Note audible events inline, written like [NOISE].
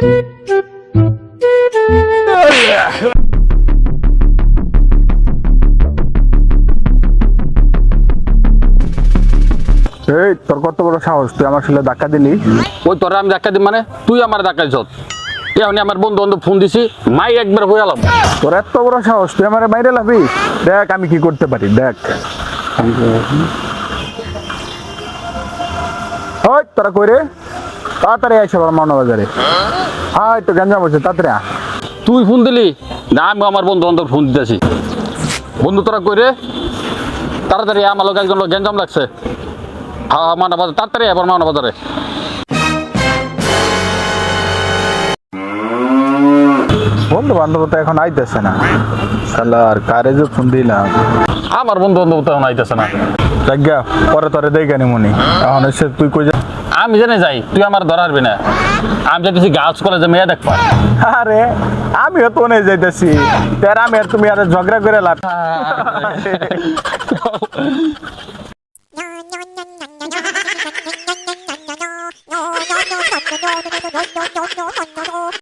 এই তোর কত বড় সাহস? তুই আমার ছেলে ধাক্কা দিলি? ওই তোরা আমি ধাক্কা দিই মানে? তুই আমার ধাক্কা দিছ এমনি আমার বন্ধু বান্ধব ফোন দিছি মাই একবার হয়ে গেলাম। তোর এত বড় সাহস তুই আমার বাইরে লাবি? দেখ আমি কি করতে পারি দেখ। তোরা কই রে? তাড়াতাড়ি আইসে আমার মাওনা বাজারে হ্যাঁ তো গঞ্জাম হচ্ছে তাড়াতাড়ি আয়। তুই ফোন দিলি? না আমি আমার বন্ধু বান্ধব ফোন দিতেছি। বন্ধু তোরা কই রে? তাড়াতাড়ি আমার লোক একজন লোক গেঞ্জাম লাগছে। হ্যাঁ মানা বাজার তাড়াতাড়ি আবার মানা বাজারে বন্ধু বান্ধব তো এখন আইতেছে না। শালা আর কারে যে ফোন দিলাম? আমার বন্ধু বান্ধব তো এখন আইতেছে না। জায়গা পরে তোরে দেখে নি মনি এখন এসে তুই কই যা আমি জানি যাই তুই আমার ধরারবি না। আমি যাইতেছি গার্লস কলেজে মেয়ে দেখবা। আরে আমিও তো নেই যাইতেছি। তার আমি আর তুমি আর ঝগড়া করে লাভ [LAUGHS] [LAUGHS]